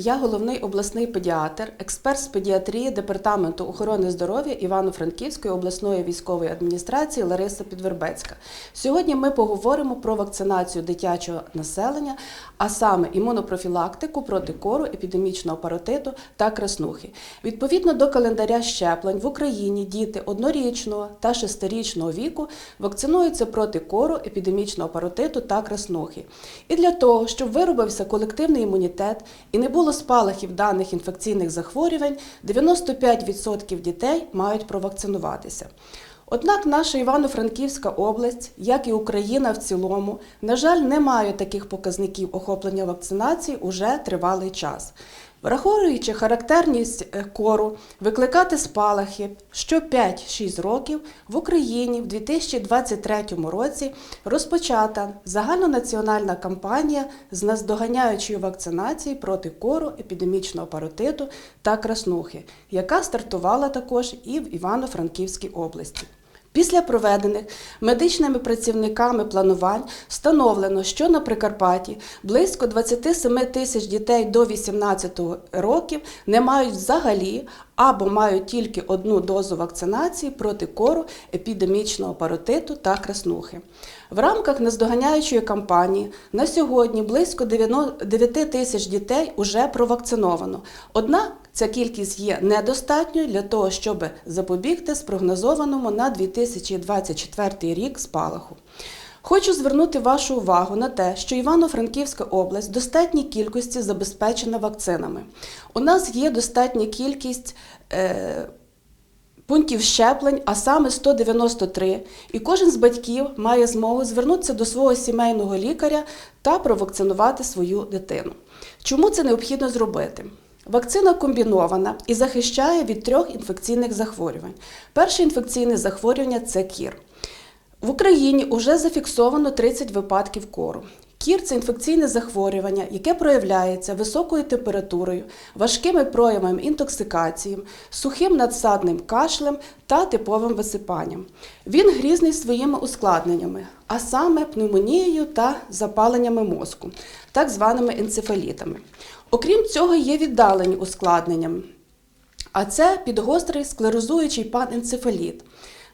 Я головний обласний педіатр, експерт з педіатрії Департаменту охорони здоров'я Івано-Франківської обласної військової адміністрації Лариса Підвербецька. Сьогодні ми поговоримо про вакцинацію дитячого населення, а саме імунопрофілактику проти кору, епідемічного паротиту та краснухи. Відповідно до календаря щеплень в Україні діти однорічного та шестирічного віку вакцинуються проти кору, епідемічного паротиту та краснухи. І для того, щоб виробився колективний імунітет і не було спалахів даних інфекційних захворювань, 95% дітей мають провакцинуватися. Однак наша Івано-Франківська область, як і Україна в цілому, на жаль, не має таких показників охоплення вакцинації уже тривалий час. Враховуючи характерність е, кору, викликати спалахи що 5-6 років в Україні в 2023 році розпочата загальнонаціональна кампанія з наздоганяючої вакцинації проти кору, епідемічного паротиту та краснухи, яка стартувала також і в Івано-Франківській області. Після проведених медичними працівниками планувань встановлено, що на Прикарпатті близько 27 тисяч дітей до 18 років не мають взагалі або мають тільки одну дозу вакцинації проти кору, епідемічного паротиту та краснухи. В рамках наздоганяючої кампанії на сьогодні близько 9 тисяч дітей уже провакциновано. Однак ця кількість є недостатньою для того, щоб запобігти спрогнозованому на 2024 рік спалаху. Хочу звернути вашу увагу на те, що Івано-Франківська область в достатній кількості забезпечена вакцинами. У нас є достатня кількість. Е, Пунктів щеплень, а саме 193, і кожен з батьків має змогу звернутися до свого сімейного лікаря та провакцинувати свою дитину. Чому це необхідно зробити? Вакцина комбінована і захищає від трьох інфекційних захворювань. Перше інфекційне захворювання це кір. В Україні вже зафіксовано 30 випадків кору. Кір це інфекційне захворювання, яке проявляється високою температурою, важкими проявами інтоксикації, сухим надсадним кашлем та типовим висипанням. Він грізний своїми ускладненнями, а саме пневмонією та запаленнями мозку, так званими енцефалітами. Окрім цього, є віддалені ускладнення, а це підгострий склерозуючий паненцефаліт.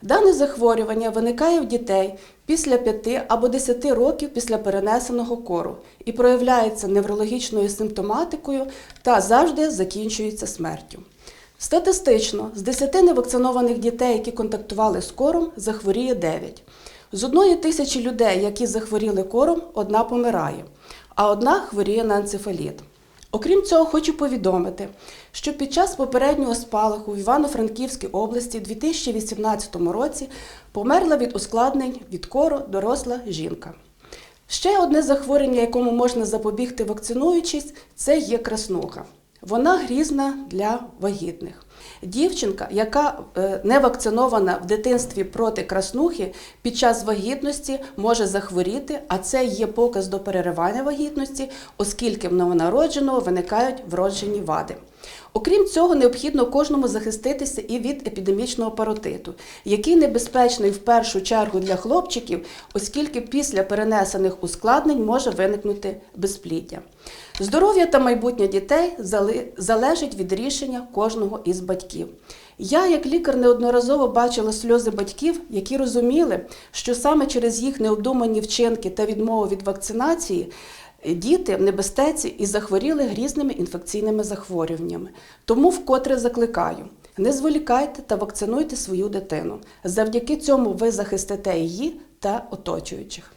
Дане захворювання виникає в дітей після 5 або 10 років після перенесеного кору і проявляється неврологічною симптоматикою та завжди закінчується смертю. Статистично, з 10 невакцинованих дітей, які контактували з кором, захворіє 9. З одної тисячі людей, які захворіли кором, одна помирає, а одна хворіє на енцефаліт. Окрім цього, хочу повідомити, що під час попереднього спалаху в Івано-Франківській області у 2018 році померла від ускладнень від кору доросла жінка. Ще одне захворювання, якому можна запобігти вакцинуючись, це є краснуха. Вона грізна для вагітних. Дівчинка, яка е, не вакцинована в дитинстві проти краснухи, під час вагітності може захворіти, а це є показ до переривання вагітності, оскільки в новонародженого виникають вроджені вади. Окрім цього, необхідно кожному захиститися і від епідемічного паротиту, який небезпечний в першу чергу для хлопчиків, оскільки після перенесених ускладнень може виникнути безпліддя. Здоров'я та майбутнє дітей залежить від рішення кожного із батьків. Я, як лікар, неодноразово бачила сльози батьків, які розуміли, що саме через їх необдумані вчинки та відмову від вакцинації. Діти в небезпеці і захворіли грізними інфекційними захворюваннями. Тому вкотре закликаю: не зволікайте та вакцинуйте свою дитину. Завдяки цьому ви захистите її та оточуючих.